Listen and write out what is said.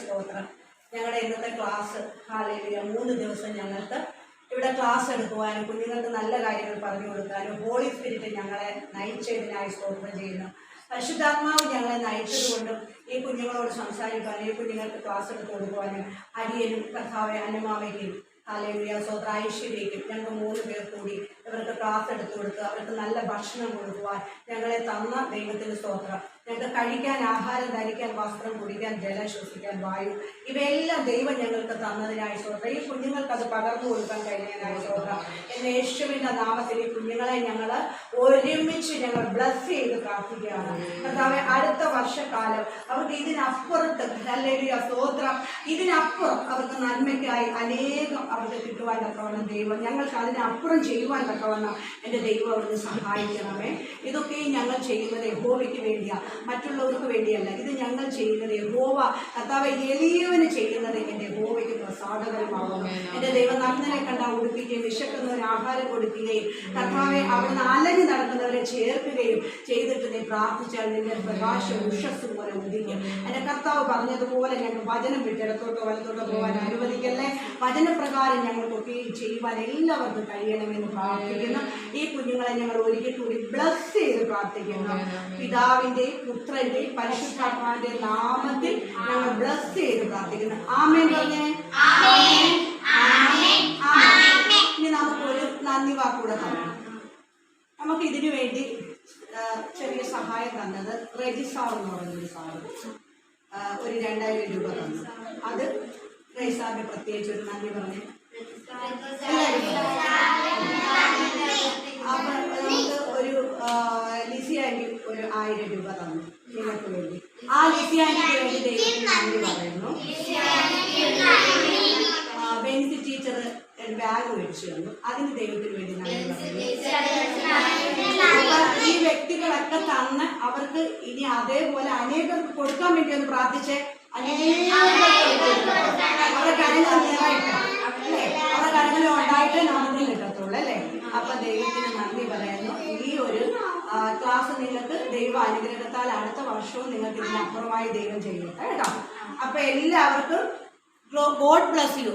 സ്തോത്രം. ഞങ്ങളുടെ ഇന്നത്തെ ക്ലാസ് ഹാലേലിയ മൂന്ന് ദിവസം ഞങ്ങൾക്ക് ഇവിടെ ക്ലാസ് എടുക്കുവാനും കുഞ്ഞുങ്ങൾക്ക് നല്ല കാര്യങ്ങൾ പറഞ്ഞു കൊടുക്കാനും ഹോളി സ്പിരിറ്റ് ഞങ്ങളെ നയിച്ചതിനായി സ്തോത്രം ചെയ്യുന്നു. പരിശുദ്ധാത്മാവ് ഞങ്ങളെ നയിച്ചതുകൊണ്ടും ഈ കുഞ്ഞുങ്ങളോട് സംസാരിക്കാനും ഈ കുഞ്ഞുങ്ങൾക്ക് ക്ലാസ് എടുത്ത് കൊടുക്കുവാനും അടിയനും കഥാവെ അനുമാവയ്ക്കും ഹാലേലിയ സ്വത്ര ഐശ്വര്യയ്ക്കും. ഞങ്ങൾക്ക് മൂന്ന് പേർ കൂടി ഇവർക്ക് ക്ലാസ് എടുത്തു കൊടുക്കുക അവർക്ക് നല്ല ഭക്ഷണം കൊടുക്കുവാൻ ഞങ്ങളെ തന്ന ദൈവത്തിന് സ്തോത്രം. ഞങ്ങൾക്ക് കഴിക്കാൻ ആഹാരം ധരിക്കാൻ വസ്ത്രം കുടിക്കാൻ ജലം ശ്വസിക്കാൻ വായു ഇവയെല്ലാം ദൈവം ഞങ്ങൾക്ക് തന്നതിനായി സ്തോത്രം. ഈ കുഞ്ഞുങ്ങൾക്ക് അത് പകർന്നു കൊടുക്കാൻ കഴിഞ്ഞതിനായി സ്തോത്രം. എന്ന യേശുവിന്റെ നാമത്തിൽ ഈ കുഞ്ഞുങ്ങളെ ഞങ്ങൾ ഒരുമിച്ച് ഞങ്ങൾ ബ്ലസ് ചെയ്ത് പ്രാർത്ഥിക്കുകയാണ്. കർത്താവെ അടുത്ത വർഷക്കാലം അവർക്ക് ഇതിനപ്പുറത്ത് അല്ലെങ്കിൽ സ്തോത്രം. ഇതിനപ്പുറം അവർക്ക് നന്മയ്ക്കായി അനേകം അവർക്ക് കിട്ടുവാൻ തക്കവണ്ണം ദൈവം ഞങ്ങൾക്ക് അതിനപ്പുറം ചെയ്യുവാൻ തക്കവണ്ണം എന്റെ ദൈവം അവിടുന്ന് സഹായിക്കണമേ. ഇതൊക്കെയും ഞങ്ങൾ ചെയ്യുന്നത് യഹോവയ്ക്ക് വേണ്ടിയാ. മറ്റുള്ളവർക്ക് വേണ്ടിയല്ല. ഇത് ഞങ്ങൾ ചെയ്യുന്നത് യഹോവ. കർത്താവ് എലിയവന് ചെയ്യുന്നത് എന്റെ യഹോവയ്ക്ക് പ്രസാദകരമാകുന്നു. എന്റെ ദൈവം നന്ദനെ കണ്ട ഉടുപ്പിക്കുകയും വിശക്കുന്നവന് ആഹാരം കൊടുക്കുകയും കർത്താവെ അവിടുന്ന് അലഞ്ഞു നടക്കുന്നവരെ ചേർക്കുകയും ചെയ്തിട്ട് നീ പ്രാർത്ഥിച്ചാൽ നിന്റെ പ്രകാശ ഉഷസ് പോലെ ഉദിക്കും. എന്റെ കർത്താവ് പറഞ്ഞതുപോലെ ഞങ്ങൾ വചനം വിട്ടിടത്തോട്ടോ വലത്തോട്ടോ പോകാൻ അനുവദിക്കല്ലേ? വചനപ്രകാരം ഞങ്ങൾക്കൊക്കെ ചെയ്യുവാൻ എല്ലാവർക്കും കഴിയണമെന്ന് പ്രാർത്ഥിക്കുന്നു. ഈ കുഞ്ഞുങ്ങളെ ഞങ്ങൾ ഒരിക്കൽ കൂടി ബ്ലസ് ചെയ്ത് പ്രാർത്ഥിക്കുന്നു. പിതാവിന്റെയും പുത്രന്റെയും പരിശുദ്ധാത്മാവിന്റെ നാമത്തിൽ ഞങ്ങൾ ബ്ലസ് ചെയ്ത് പ്രാർത്ഥിക്കുന്നു. ആമേൻ പറഞ്ഞേ. ആമേൻ. ആമേൻ. ഇനി നമുക്കൊരു നന്ദി വാക്കൂടെ പറയാം. നമുക്ക് ഇതിനു വേണ്ടി ചെറിയ സഹായം തന്നത് റെജിസാർ എന്ന് പറയുന്നൊരു സാറ്. ഒരു രണ്ടായിരം രൂപ തന്നു. അത് റെജിസാറിന് പ്രത്യേകിച്ച് ഒരു നന്ദി പറഞ്ഞു. ആയിരം രൂപ തന്നു നിങ്ങൾക്ക് വേണ്ടി ആ ലിസിയാനിക്ക് വേണ്ടി ദൈവം നന്ദി പറയുന്നു ബെൻസി ടീച്ചർ ബാഗ് മേടിച്ചു തന്നു അതിന് ദൈവത്തിന് വേണ്ടി നന്ദി പറയുന്നു ഈ വ്യക്തികളൊക്കെ തന്ന് അവർക്ക് ഇനി അതേപോലെ അനേകർക്ക് കൊടുക്കാൻ വേണ്ടി ഒന്ന് പ്രാർത്ഥിച്ചേ. അവരുടെ കരങ്ങൾ നിറയട്ടെ അവരുടെ കരങ്ങൾ ഉണ്ടായിട്ടേ നമുക്ക് കിട്ടത്തുള്ളൂ അല്ലേ അപ്പൊ ദൈവത്തിന് നന്ദി പറയുന്നു ഈ ഒരു ക്ലാസ് നിങ്ങൾക്ക് ദൈവ അനുഗ്രഹത്താൽ അടുത്ത വർഷവും നിങ്ങൾക്ക് ഇതിനപ്പുറമായി ദൈവം ചെയ്യട്ടെ കേട്ടോ? അപ്പൊ എല്ലാവർക്കും ഗോഡ് ബ്ലസ് യു